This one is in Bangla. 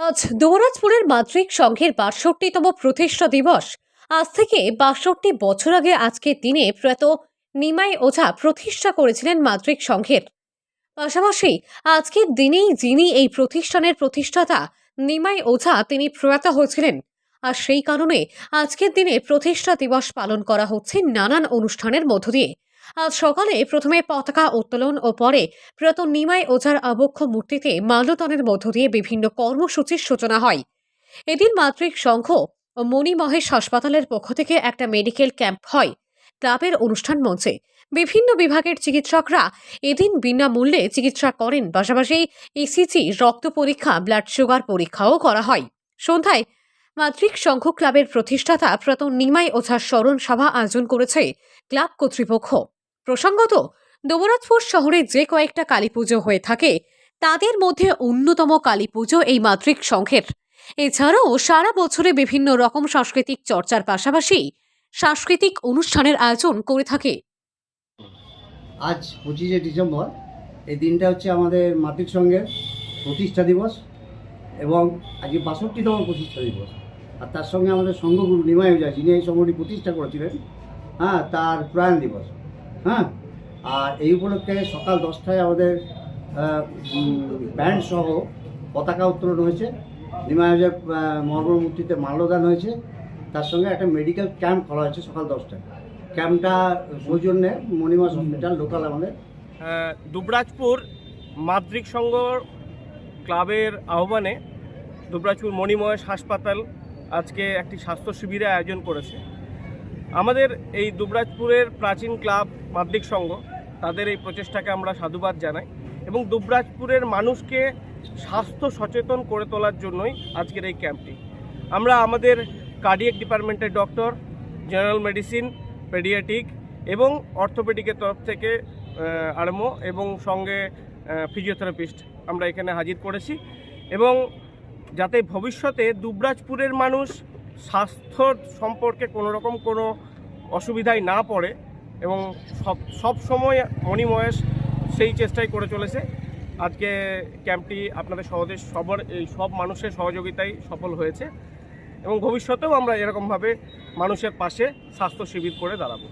আজ দুবরাজপুরের মাতৃক সংঘের বাষট্টিতম প্রতিষ্ঠা দিবস। আজ থেকে বাষট্টি বছর আগে আজকের দিনে প্রয়াত নিমাই ওঝা প্রতিষ্ঠা করেছিলেন মাতৃক সংঘের। পাশাপাশি আজকের দিনেই যিনি এই প্রতিষ্ঠানের প্রতিষ্ঠাতা, নিমাই ওঝা, তিনি প্রয়াত হয়েছিলেন। আর সেই কারণে আজকের দিনে প্রতিষ্ঠা দিবস পালন করা হচ্ছে নানান অনুষ্ঠানের মধ্য দিয়ে। আজ সকালে প্রথমে পতাকা উত্তোলন ও পরে প্রয়াত নিমাই ওঝার আবক্ষ মূর্তিতে মাল্যদানের মধ্য দিয়ে বিভিন্ন কর্মসূচির সূচনা হয়। এদিন মাতৃক সংঘ ও মণি মহেশ হাসপাতালের পক্ষ থেকে একটা মেডিকেল ক্যাম্প হয়। ক্লাবের অনুষ্ঠান মঞ্চে বিভিন্ন বিভাগের চিকিৎসকরা এদিন বিনামূল্যে চিকিৎসা করেন। পাশাপাশি ইসিজি রক্ত পরীক্ষা, ব্লাড সুগার পরীক্ষাও করা হয়। সন্ধ্যায় মাতৃক সংঘ ক্লাবের প্রতিষ্ঠাতা প্রত নিমাই ওঝার স্মরণ সভা আয়োজন করেছে ক্লাব কর্তৃপক্ষ। প্রসঙ্গত দুবরাজপুর শহরে যে কয়েকটা কালী পুজো হয়ে থাকে, তাদের মধ্যে অন্যতম কালী পুজো এই মাতৃক সংঘের। এছাড়াও সারা বছরে বিভিন্ন রকম সাংস্কৃতিক চর্চার পাশাপাশি সাংস্কৃতিক অনুষ্ঠানের আয়োজন করে থাকে। আজ পঁচিশে ডিসেম্বর, এই দিনটা হচ্ছে আমাদের মাতৃক সংঘের প্রতিষ্ঠা দিবস এবং আজকে বাষট্টিতম প্রতিষ্ঠা দিবস। আর তার সঙ্গে আমাদের সংঘগুরু নিমাই ওঝা যিনি এই সংঘটি প্রতিষ্ঠা করেছিলেন হ্যাঁ তার প্রয়াণ দিবস। হ্যাঁ? আর এই উপলক্ষে সকাল দশটায় আমাদের ব্যান্ড সহ পতাকা উত্তোলন হয়েছে। নিমাই ওঝার মর্মমূর্তিতে মাল্যদান হয়েছে। তার সঙ্গে একটা মেডিকেল ক্যাম্প করা হয়েছে সকাল দশটায়। ক্যাম্পটা সৌজন্যে মণিমাস হসপিটাল লোকাল আমাদের। দুবরাজপুর মাদ্রিক সংঘ ক্লাবের আহ্বানে দুবরাজপুর মণিমহেশ হাসপাতাল আজকে একটি স্বাস্থ্য শিবিরের আয়োজন করেছে। আমাদের এই দুবরাজপুরের প্রাচীন ক্লাব মাদ্রিক সংঘ, তাদের এই প্রচেষ্টাকে আমরা সাধুবাদ জানাই এবং দুবরাজপুরের মানুষকে স্বাস্থ্য সচেতন করে তোলার জন্যই আজকের এই ক্যাম্পটি। আমরা আমাদের কার্ডিয়াক ডিপার্টমেন্টের ডক্টর, জেনারেল মেডিসিন পেডিয়াটিক এবং অর্থোপেডিকের তরফ থেকে আরম্ভ এবং সঙ্গে ফিজিওথেরাপিস্ট আমরা এখানে হাজির করেছি এবং যাতে ভবিষ্যতে দুবরাজপুরের মানুষ স্বাস্থ্য সম্পর্কে কোনো রকম কোনো অসুবিধায় না পড়ে এবং সব সময় মণিমহেশ সেই চেষ্টাই করে চলেছে। আজকে ক্যাম্পটি আপনাদের সহজে সবার, এই সব মানুষের সহযোগিতায় সফল হয়েছে এবং ভবিষ্যতেও আমরা এরকমভাবে মানুষের পাশে স্বাস্থ্য শিবির করে দাঁড়াবো।